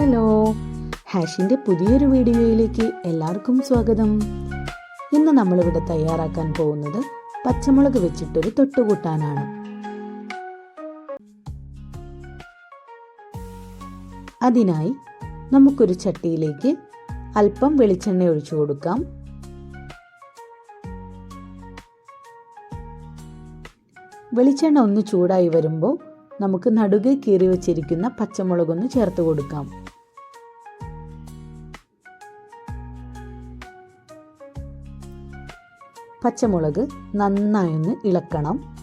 Hello. ഹാഷിന്റെ പുതിയൊരു വീഡിയോയിലേക്ക് എല്ലാവർക്കും സ്വാഗതം. ഇന്ന് നമ്മളിവിടെ തയ്യാറാക്കാൻ പോകുന്നത് പച്ചമുളക് വെച്ചിട്ടൊരു തൊട്ടുകൂട്ടാനാണ്. അതിനായി നമുക്കൊരു ചട്ടിയിലേക്ക് അല്പം വെളിച്ചെണ്ണ ഒഴിച്ചു കൊടുക്കാം. വെളിച്ചെണ്ണ ഒന്ന് ചൂടായി വരുമ്പോൾ നമുക്ക് നടുകെ കീറി വച്ചിരിക്കുന്ന പച്ചമുളകൊന്ന് ചേർത്ത് കൊടുക്കാം. പച്ചമുളക് നന്നായൊന്ന് ഇളക്കണം.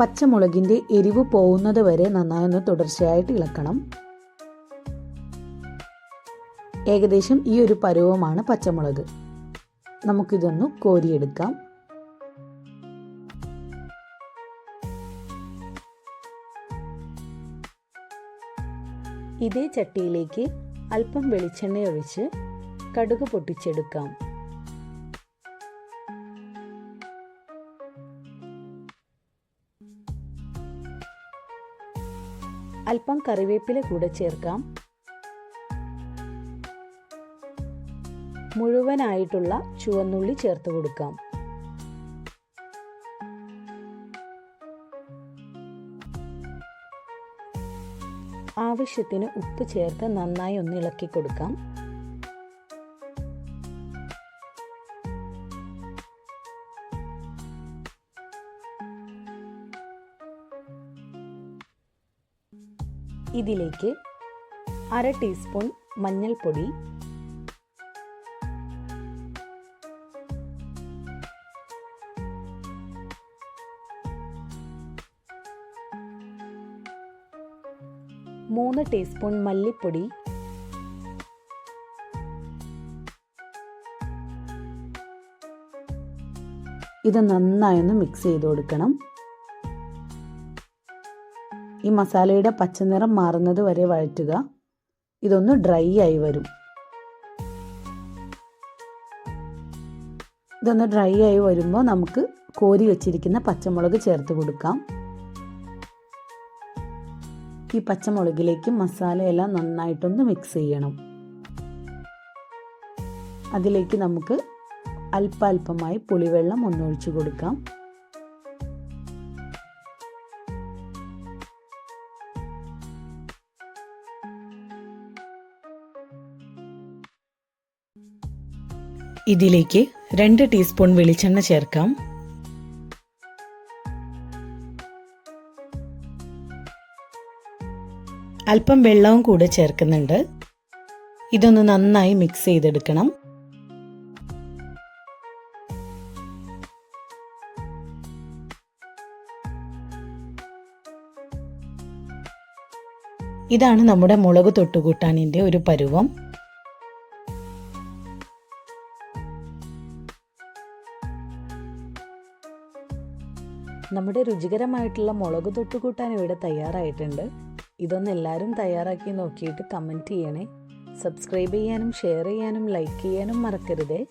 പച്ചമുളകിന്റെ എരിവ് പോകുന്നത് വരെ നന്നായൊന്ന് തുടർച്ചയായിട്ട് ഇളക്കണം. ഏകദേശം ഈ ഒരു പരുവമാണ് പച്ചമുളക്. നമുക്കിതൊന്ന് കോരിയെടുക്കാം. ഇതേ ചട്ടിയിലേക്ക് അല്പം വെളിച്ചെണ്ണ ഒഴിച്ച് കടുക് പൊട്ടിച്ചെടുക്കാം. അല്പം കറിവേപ്പില കൂടെ ചേർക്കാം. മുഴുവനായിട്ടുള്ള ചുവന്നുള്ളി ചേർത്ത് കൊടുക്കാം. ആവശ്യത്തിന് ഉപ്പ് ചേർത്ത് നന്നായി ഒന്ന് ഇളക്കി കൊടുക്കാം. ഇതിലേക്ക് അര ടീസ്പൂൺ മഞ്ഞൾപ്പൊടി മൂന്ന് ടീസ്പൂൺ മല്ലിപ്പൊടി. ഇത് നന്നായൊന്ന് മിക്സ് ചെയ്ത് കൊടുക്കണം. ഈ മസാലയുടെ പച്ചനിറം മാറുന്നത് വരെ വഴറ്റുക. ഇതൊന്ന് ഡ്രൈ ആയി വരും. ഇതൊന്ന് ഡ്രൈ ആയി വരുമ്പോൾ നമുക്ക് കോരി വെച്ചിരിക്കുന്ന പച്ചമുളക് ചേർത്ത് കൊടുക്കാം. ഈ പച്ചമുളകിലേക്ക് മസാലയെല്ലാം നന്നായിട്ടൊന്ന് മിക്സ് ചെയ്യണം. അതിലേക്ക് നമുക്ക് അല്പാൽപമായി പുളിവെള്ളം ഒന്നൊഴിച്ചു കൊടുക്കാം. ഇതിലേക്ക് രണ്ട് ടീസ്പൂൺ വെളിച്ചെണ്ണ ചേർക്കാം. അല്പം വെള്ളവും കൂടെ ചേർക്കുന്നുണ്ട്. ഇതൊന്ന് നന്നായി മിക്സ് ചെയ്തെടുക്കണം. ഇതാണ് നമ്മുടെ മുളക് തൊട്ടുകൂട്ടാനിന്റെ ഒരു പരുവം. നമ്മുടെ രുചികരമായിട്ടുള്ള മുളക് തൊട്ടുകൂട്ടാൻ ഇവിടെ തയ്യാറായിട്ടുണ്ട്. ഇതൊന്ന് എല്ലാവരും തയ്യാറാക്കി നോക്കിയിട്ട് കമന്റ് ചെയ്യണേ. സബ്സ്ക്രൈബ് ചെയ്യാനും ഷെയർ ചെയ്യാനും ലൈക്ക് ചെയ്യാനും മറക്കരുതേ.